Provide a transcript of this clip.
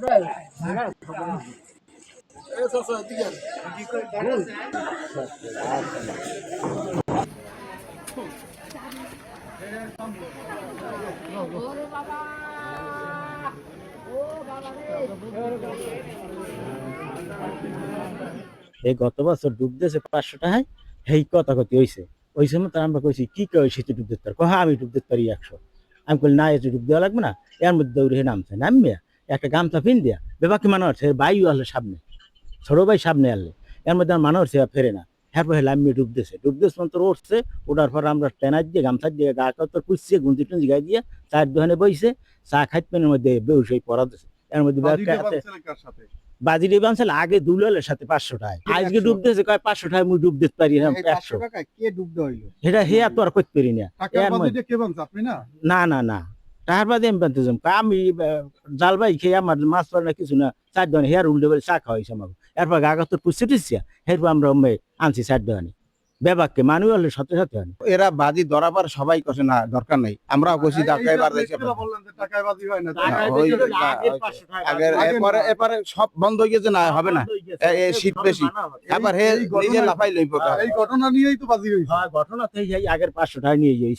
এই গত বছর ডুব দিয়েছে পাঁচশো টাকায়, সেই কথা কথি হয়েছে ওই সময় তো আমরা কইছি, কি কই শীতে ডুব দিতে পারি? কহ আমি ডুব দিতে পারি একশো। আমি কইলি না এসে ডুব দেওয়া লাগবে না। এর মধ্যে দৌড়ে নামছে। নামিয়া একটা গামছা পিন দিয়া বেবাকি মানুষ আছে বাইও আনলে সামনে ছোট ভাই সামনে আনলে এর মধ্যে আমার মানুষ ফেরে না হ্যাঁ পরে লাম্মি ডুব দিয়েছে ডুব দিয়েছে মন্ত্র উঠছে ওঠার পর আমরা টেনার দিয়ে গামছা দিয়ে গা কত কুচছে গুঞ্জি টুঞ্জি গাই দিয়ে চার দোকানে বইছে চা খাইতে পেনের মধ্যে বেউস হয়ে পড়া দিছে এর মধ্যে? বাজি ডিবে আনছিল আগে দুলালের সাথে পাঁচশো টাকা আজকে ডুব দিয়েছে কয় পাঁচশো টাকা মুই ডুব দিতে পারি না এই 500 একশো টাকায় কে ডুব দেওয়া হইল? সেটা হে তো আর করতে পারি বানছে? আপনি না? না না না তাহার বাদে আমি বানতে যাম। আমি জাল ভাই খেয়ে আমার মাছ পার না কিছু না চার দোকানে হেয়ার উল্টে বলে চা খাওয়াইছে আমাকে এরপর গাগা তোর পুষছে টুসছে এরপর আমরা অম্মে আনছি চার দোকানে বেবাককে মানুষ সাথে সাথে আনি এরা বাজি ধরাবার সবাই কছে না দরকার নাই। আমরাও ঢাকায় যে বার যাইছে টাকায় হয় হয় এরপরে সব বন্ধ হয়ে গেছে না হবে না। শীত বেশি। এবার হে নিজে লাফাই লইব। এই ঘটনা নিয়েই তো বাজি হয়েছে ঘটনা আগের পাঁচশো টাকা নিয়ে যাই